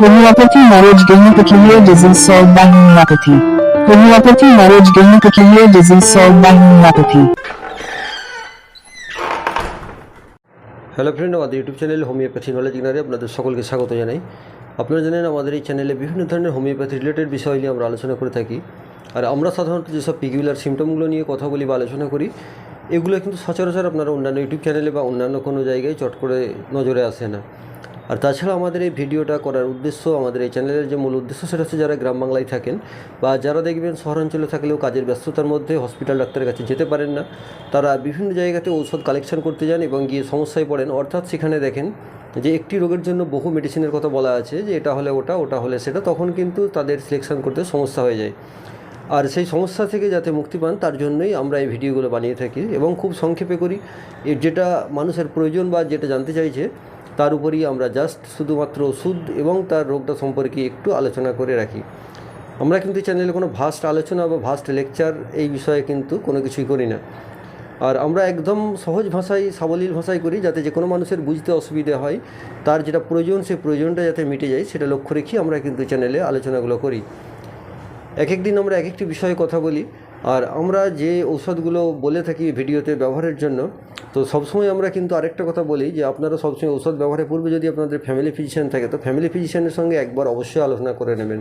Homeopathy marriage gaining peculiar disease solved by homeopathy. Homeopathy marriage gaining peculiar disease solved by homeopathy. Hello friend, আমাদের YouTube channel homeopathy knowledge গিনারে আপনাদের সকলকে স্বাগত জানাই আপনারা জানেন, আমাদের এই চ্যানেলে বিভিন্ন ধরনের হোমিওপ্যাথি রিলেটেড বিষয় নিয়ে আমরা আলোচনা করে থাকি আর আমরা সাধারণত যেসব পিকুলার সিমটমগুলো নিয়ে কথা বলি বা আলোচনা করি, এগুলো কিন্তু সচরাচর আপনারা অন্যান্য ইউটিউব চ্যানেলে বা অন্যান্য কোনো জায়গায় চট করে নজরে আসে না আর তাছাড়া আমাদের এই ভিডিওটা করার উদ্দেশ্য, আমাদের এই চ্যানেলের যে মূল উদ্দেশ্য সেটা হচ্ছে যারা গ্রাম বাংলায় থাকেন বা যারা দেখবেন শহরাঞ্চলে থাকলেও কাজের ব্যস্ততার মধ্যে হসপিটাল ডাক্তারের কাছে যেতে পারেন না, তারা বিভিন্ন জায়গাতে ঔষধ কালেকশন করতে যান এবং গিয়ে সমস্যায় পড়েন। অর্থাৎ সেখানে দেখেন যে একটি রোগের জন্য বহু মেডিসিনের কথা বলা আছে, যে এটা হলে ওটা ওটা হলে সেটা, তখন কিন্তু তাদের সিলেকশন করতে সমস্যা হয়ে যায়। আর সেই সমস্যা থেকে যাতে মুক্তি পান, তার জন্যই আমরা এই ভিডিওগুলো বানিয়ে থাকি এবং খুব সংক্ষেপে করি। যেটা মানুষের প্রয়োজন বা যেটা জানতে চাইছে তার উপরই আমরা জাস্ট শুধুমাত্র ওষুধ এবং তার রোগটা সম্পর্কে একটু আলোচনা করে রাখি। আমরা কিন্তু চ্যানেলে কোনো ভাস্ট আলোচনা বা ভাস্ট লেকচার এই বিষয়ে কিন্তু কোনো কিছুই করি না। আর আমরা একদম সহজ ভাষায়, সাবলীল ভাষায় করি যাতে যে কোনো মানুষের বুঝতে অসুবিধে হয়, তার যেটা প্রয়োজন সেই প্রয়োজনটা যাতে মিটে যায় সেটা লক্ষ্য রেখে আমরা কিন্তু চ্যানেলে আলোচনাগুলো করি। এক এক দিন আমরা এক একটি বিষয়ে কথা বলি। আর আমরা যে ঔষধগুলো বলে থাকি ভিডিওতে ব্যবহারের জন্য তো সবসময় আমরা কিন্তু আরেকটা কথা বলি যে আপনারা সবসময় ঔষধ ব্যবহারের পূর্বে যদি আপনাদের ফ্যামিলি ফিজিশিয়ান থাকে, তো ফ্যামিলি ফিজিশিয়ানের সঙ্গে একবার অবশ্যই আলোচনা করে নেবেন।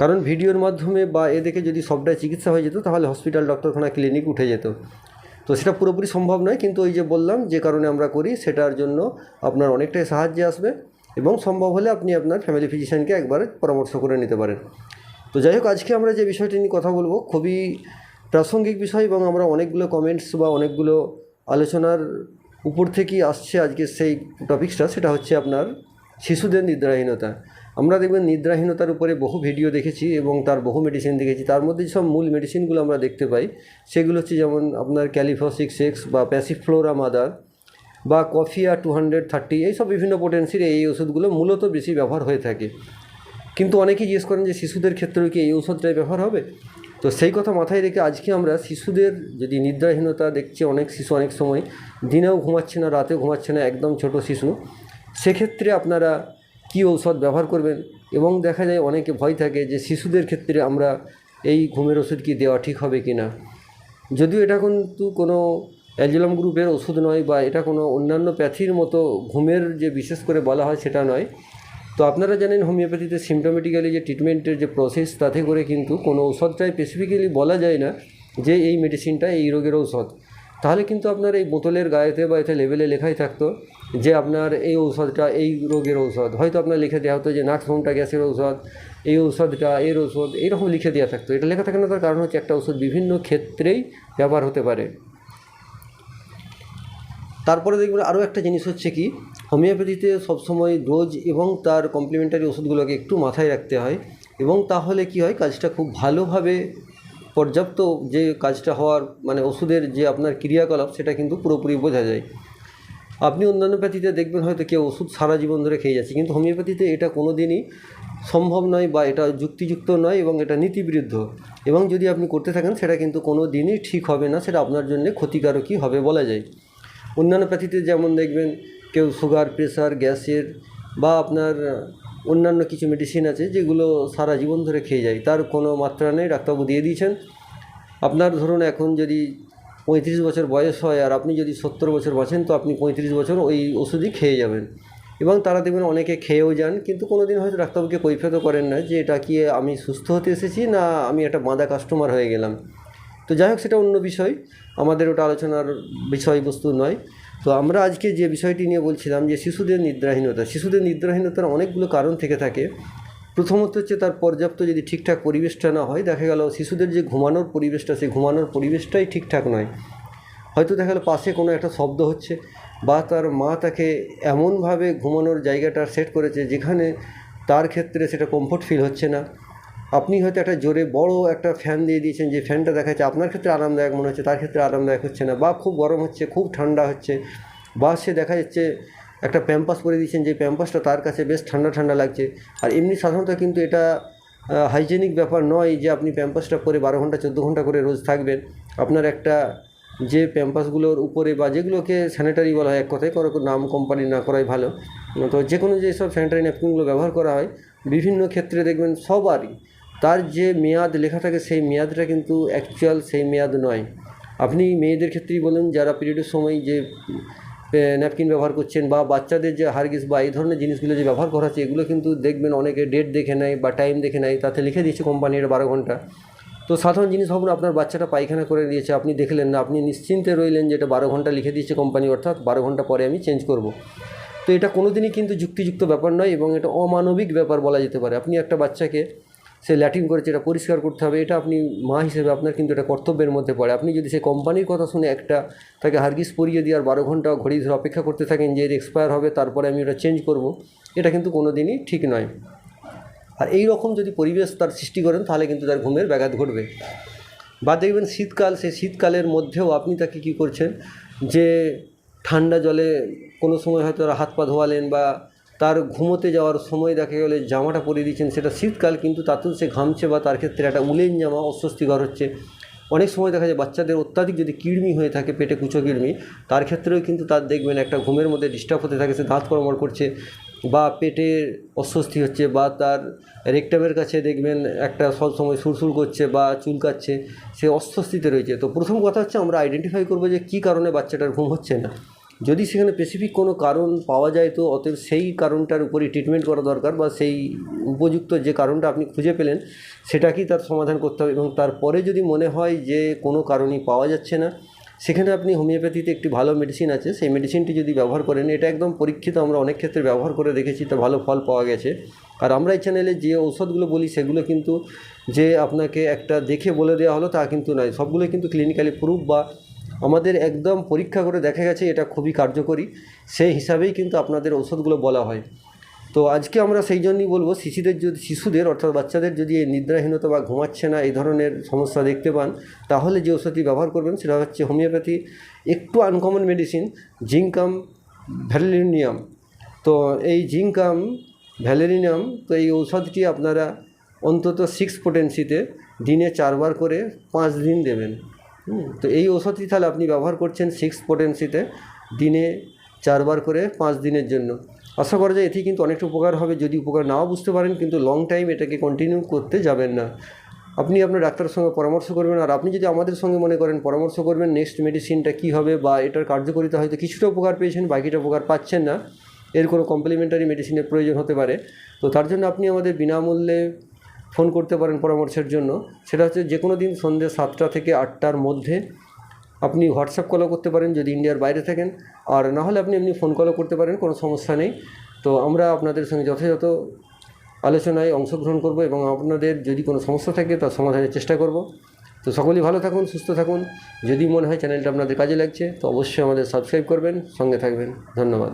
কারণ ভিডিওর মাধ্যমে বা এ দেখে যদি সবটাই চিকিৎসা হয়ে যেত, তাহলে হসপিটাল ডক্টরখানা ক্লিনিক উঠে যেত। তো সেটা পুরোপুরি সম্ভব নয়, কিন্তু ওই যে বললাম, যে কারণে আমরা করি, সেটার জন্য আপনার অনেকটাই সাহায্যে আসবে এবং সম্ভব হলে আপনি আপনার ফ্যামিলি ফিজিশিয়ানকে একবার পরামর্শ করে নিতে পারেন। তো যাই হোক, আজকে আমরা যে বিষয়টি নিয়ে কথা বলব, খুবই প্রাসঙ্গিক বিষয় এবং আমরা অনেকগুলো কমেন্টস বা অনেকগুলো আলোচনার উপর থেকেই আসছে আজকে সেই টপিকসটা, সেটা হচ্ছে আপনার শিশুদের নিদ্রাহীনতা। আমরা দেখবেন নিদ্রাহীনতার উপরে বহু ভিডিও দেখেছি এবং তার বহু মেডিসিন দেখেছি। তার মধ্যে যেসব মূল মেডিসিনগুলো আমরা দেখতে পাই, সেগুলো হচ্ছে যেমন আপনার ক্যালিফসিক সেক্স বা প্যাসিফ্লোরা মাদার বা কফিয়া টু হান্ড্রেড থার্টি, এইসব বিভিন্ন পোটেন্সির এই ওষুধগুলো মূলত বেশি ব্যবহার হয়ে থাকে। কিন্তু অনেকেই জিজ্ঞেস করেন যে শিশুদের ক্ষেত্রেও কি এই ঔষধটাই ব্যবহার হবে? তো সেই কথা মাথায় রেখে আজকে আমরা শিশুদের যদি নিদ্রাহীনতা দেখছি, অনেক শিশু অনেক সময় দিনেও ঘুমাচ্ছে না, রাতেও ঘুমাচ্ছে না, একদম ছোট শিশু, সেক্ষেত্রে আপনারা কি ঔষধ ব্যবহার করবেন? এবং দেখা যায় অনেকে ভয় থাকে যে শিশুদের ক্ষেত্রে আমরা এই ঘুমের ওষুধ কি দেওয়া ঠিক হবে কি না? যদিও এটা কিন্তু কোনো অ্যালজেলাম গ্রুপের ওষুধ নয় বা এটা কোনো অন্যান্য প্যাথির মতো ঘুমের যে বিশেষ করে বলা হয় সেটা নয়। তো আপনারা জানেন হোমিওপ্যাথিতে সিমটোমেটিক্যালি যে ট্রিটমেন্টের যে প্রসেস তাতে করে কিন্তু কোনো ঔষধটাই স্পেসিফিক্যালি বলা যায় না যে এই মেডিসিনটা এই রোগের ঔষধ। তাহলে কিন্তু আপনার এই বোতলের গায়েতে বা এতে লেবেলে লেখাই থাকতো যে আপনার এই ঔষধটা এই রোগের ঔষধ। হয়তো আপনার লিখে দেওয়া হতো যে নাকসমটা গ্যাসের ঔষধ, এই ঔষধটা এর ঔষধ এইরকম লিখে দেওয়া থাকতো। এটা লেখা থাকে না, তার কারণ হচ্ছে একটা ওষুধ বিভিন্ন ক্ষেত্রেই ব্যবহার হতে পারে। তারপরে দেখবেন আরও একটা জিনিস হচ্ছে কি হোমিওপ্যাথিতে সবসময় ডোজ এবং তার কমপ্লিমেন্টারি ওষুধগুলোকে একটু মাথায় রাখতে হয় এবং তাহলে কি হয়, কাজটা খুব ভালোভাবে পর্যাপ্ত যে কাজটা হওয়ার মানে ওষুধের যে আপনার ক্রিয়াকলাপ সেটা কিন্তু পুরোপুরি বোঝা যায়। আপনি অন্যান্য প্যাথিতে দেখবেন হয়তো কেউ ওষুধ সারা জীবন ধরে খেয়ে যাচ্ছে, কিন্তু হোমিওপ্যাথিতে এটা কোনো দিনই সম্ভব নয় বা এটা যুক্তিযুক্ত নয় এবং এটা নীতিবিরুদ্ধ এবং যদি আপনি করতে থাকেন সেটা কিন্তু কোনো দিনই ঠিক হবে না, সেটা আপনার জন্য ক্ষতিকারকই হবে বলা যায়। অন্যান্য প্যাথিতে যেমন দেখবেন কেউ সুগার প্রেশার গ্যাসের বা আপনার অন্যান্য কিছু মেডিসিন আছে যেগুলো সারা জীবন ধরে খেয়ে যায়, তার কোনো মাত্রা নেই, ডাক্তারবাবু দিয়ে দিয়েছেন। আপনার ধরুন এখন যদি পঁয়ত্রিশ বছর বয়স হয় আর আপনি যদি সত্তর বছর বাঁচেন, তো আপনি পঁয়ত্রিশ বছর ওই ওষুধই খেয়ে যাবেন। এবং তারা দেখবেন অনেকে খেয়েও যান, কিন্তু কোনো দিন হয়তো ডাক্তারবাবুকে কৈফিয়তও করেন না যে এটা কি আমি সুস্থ হতে এসেছি না আমি একটা বাঁধা কাস্টমার হয়ে গেলাম। তো যাই হোক, সেটা অন্য বিষয়। আমাদের ওটা আলোচনার বিষয়বস্তু নয়। তো আমরা আজকে যে বিষয়টি নিয়ে বলছিলাম যে শিশুদের নিদ্রাহীনতা, শিশুদের নিদ্রাহীনতার অনেকগুলো কারণ থেকে থাকে। প্রথমত হচ্ছে তার পর্যাপ্ত যদি ঠিকঠাক পরিবেশটা না হয়, দেখা গেল শিশুদের যে ঘুমানোর পরিবেশটা, সেই ঘুমানোর পরিবেশটাই ঠিকঠাক নয়। হয়তো দেখা গেলো পাশে কোনো একটা শব্দ হচ্ছে বা তার মা তাকে এমনভাবে ঘুমানোর জায়গাটা সেট করেছে যেখানে তার ক্ষেত্রে সেটা কমফোর্ট ফিল হচ্ছে না। আপনি হয়তো একটা জোরে বড় একটা ফ্যান দিয়ে দিয়েছেন যে ফ্যানটা দেখা যাচ্ছে আপনার ক্ষেত্রে আরামদায়ক মনে হচ্ছে, তার ক্ষেত্রে আরামদায়ক হচ্ছে না বা খুব গরম হচ্ছে, খুব ঠান্ডা হচ্ছে। বা সে দেখা যাচ্ছে একটা প্যাম্পাস পরে দিয়েছেন যে প্যাম্পাসটা তার কাছে বেশ ঠান্ডা ঠান্ডা লাগছে। আর এমনি সাধারণত কিন্তু এটা হাইজেনিক ব্যাপার নয় যে আপনি প্যাম্পাসটা পরে বারো ঘণ্টা, চোদ্দ ঘণ্টা করে রোজ থাকবেন। আপনার একটা যে প্যাম্পাসগুলোর উপরে বা যেগুলোকে স্যানিটারি বলা হয়, এক কথায় কোনো নাম কোম্পানি না করাই ভালো। তো যে কোনো যেসব স্যানিটারি ন্যাপকিনগুলো ব্যবহার করা হয়, বিভিন্ন ক্ষেত্রে দেখবেন সবারই তার যে মেয়াদ লেখা থাকে, সেই মেয়াদটা কিন্তু অ্যাকচুয়াল সেই মেয়াদ নয়। আপনি মেয়েদের ক্ষেত্রেই বলুন, যারা পিরিয়ডের সময় যে ন্যাপকিন ব্যবহার করছেন বা বাচ্চাদের যে হারগিস বা এই ধরনের জিনিসগুলো যে ব্যবহার করা হচ্ছে, এগুলো কিন্তু দেখবেন অনেকে ডেট দেখে নেয় বা টাইম দেখে নেয়, তাতে লিখে দিয়েছে কোম্পানি এটা বারো ঘণ্টা। তো সাধারণ জিনিস ভাবুন, আপনার বাচ্চাটা পায়খানা করে দিয়েছে, আপনি দেখলেন না, আপনি নিশ্চিন্তে রইলেন যে এটা বারো ঘণ্টা লিখে দিয়েছে কোম্পানি অর্থাৎ বারো ঘণ্টা পরে আমি চেঞ্জ করব। তো এটা কোনোদিনই কিন্তু যুক্তিযুক্ত ব্যাপার নয় এবং এটা অমানবিক ব্যাপার বলা যেতে পারে। আপনি একটা বাচ্চাকে সে ল্যাটিন করেছে এটা পরিষ্কার করতে হবে, এটা আপনি মা হিসেবে আপনার কিন্তু এটা কর্তব্যের মধ্যে পড়ে। আপনি যদি সেই কোম্পানির কথা শুনে একটা তাকে হার্গিস পরিয়ে দিয়ে আর বারো ঘণ্টা ঘড়ি ধরে অপেক্ষা করতে থাকেন যে এক্সপায়ার হবে, তারপরে আমি ওটা চেঞ্জ করব, এটা কিন্তু কোনো দিনই ঠিক নয়। আর এই রকম যদি পরিবেশ তার সৃষ্টি করেন, তাহলে কিন্তু তার ঘুমের ব্যাঘাত ঘটবে। বা দেখবেন শীতকাল, সেই শীতকালের মধ্যেও আপনি তাকে কী করছেন? যে ঠান্ডা জলে কোনো সময় হয়তো হাত পা ধোয়ালেন বা তার ঘুমোতে যাওয়ার সময় দেখা গেলে জামাটা পরিয়ে দিচ্ছেন সেটা শীতকাল কিন্তু তাতেও সে ঘামছে বা তার ক্ষেত্রে একটা উলেন জামা অস্বস্তিকর হচ্ছে। অনেক সময় দেখা যায় বাচ্চাদের অত্যাধিক যদি কিড়মি হয়ে থাকে, পেটে কুচো কৃমি, তার ক্ষেত্রেও কিন্তু তার দেখবেন একটা ঘুমের মধ্যে ডিস্টার্ব হতে থাকে, সে দাঁত কর্মর করছে বা পেটে অস্বস্তি হচ্ছে বা তার রেকটামের কাছে দেখবেন একটা সব সময় সুরসুর করছে বা চুলকাচ্ছে, সে অস্বস্তিতে রয়েছে। তো প্রথম কথা হচ্ছে আমরা আইডেন্টিফাই করব যে কী কারণে বাচ্চাটার ঘুম হচ্ছে না। যদি সেখানে স্পেসিফিক কোনো কারণ পাওয়া যায় তো অতএব সেই কারণটার উপরই ট্রিটমেন্ট করা দরকার বা সেই উপযুক্ত যে কারণটা আপনি খুঁজে পেলেন, সেটাকেই তার সমাধান করতে হবে এবং তারপরে যদি মনে হয় যে কোনো কারণই পাওয়া যাচ্ছে না, সেখানে আপনি হোমিওপ্যাথিতে একটি ভালো মেডিসিন আছে, সেই মেডিসিনটি যদি ব্যবহার করেন, এটা একদম পরীক্ষিত আমরা অনেক ক্ষেত্রে ব্যবহার করে দেখেছি তা ভালো ফল পাওয়া গেছে। আর আমরা এই চ্যানেলে যে ঔষধগুলো বলি, সেগুলো কিন্তু যে আপনাকে একটা দেখে বলে দেওয়া হলো তা কিন্তু নয় সবগুলো কিন্তু ক্লিনিক্যালি প্রুফ বা আমাদের একদম পরীক্ষা করে দেখা গেছে এটা খুবই কার্যকরী। সেই হিসাবেই কিন্তু আপনাদের ওষুধগুলো বলা হয়। তো আজকে আমরা সেই জন্যই বলব, শিশুদের যদি, শিশুদের অর্থাৎ বাচ্চাদের যদি এই নিদ্রাহীনতা বা ঘুমাচ্ছে না এই ধরনের সমস্যা দেখতে পান, তাহলে যে ওষুধটি ব্যবহার করবেন সেটা হচ্ছে হোমিওপ্যাথি, একটু আনকমন মেডিসিন জিঙ্কাম ভ্যালেরিনিয়াম তো এই জিঙ্কাম ভ্যালেরিনিয়াম তো এই ঔষধটি আপনারা অন্তত সিক্স পোটেন্সিতে দিনে চারবার করে পাঁচ দিন দেবেন। তো এই ওষুধটি তাহলে আপনি ব্যবহার করছেন সিক্স পোটেন্সিতে দিনে চারবার করে পাঁচ দিনের জন্য। আশা করা যায় এটি কিন্তু অনেকটা উপকার হবে। যদি উপকার নাও বুঝতে পারেন কিন্তু লং টাইম এটাকে কন্টিনিউ করতে যাবেন না। আপনি আপনার ডাক্তারের সঙ্গে পরামর্শ করবেন আর আপনি যদি আমাদের সঙ্গে মনে করেন পরামর্শ করবেন নেক্সট মেডিসিনটা কী হবে বা এটার কার্যকারিতা হয়তো কিছুটা উপকার পেয়েছেন, বাকিটা উপকার পাচ্ছেন না, এর কোনো কমপ্লিমেন্টারি মেডিসিনের প্রয়োজন হতে পারে। তো তার জন্য আপনি আমাদের বিনামূল্যে ফোন করতে পারেন পরামর্শের জন্য, সেটা হচ্ছে যে কোনো দিন সন্ধ্যে সাতটা থেকে আটটার মধ্যে আপনি হোয়াটসঅ্যাপ কলও করতে পারেন যদি ইন্ডিয়ার বাইরে থাকেন। আর না হলে আপনি এমনি ফোন কলও করতে পারেন, কোনো সমস্যা নেই। তো আমরা আপনাদের সঙ্গে যথাযথ আলোচনায় অংশগ্রহণ করব এবং আপনাদের যদি কোনো সমস্যা থাকে তার সমাধানের চেষ্টা করব। তো সকলেই ভালো থাকুন, সুস্থ থাকুন। যদি মনে হয় চ্যানেলটা আপনাদের কাজে লাগছে, তো অবশ্যই আমাদের সাবস্ক্রাইব করবেন, সঙ্গে থাকবেন। ধন্যবাদ।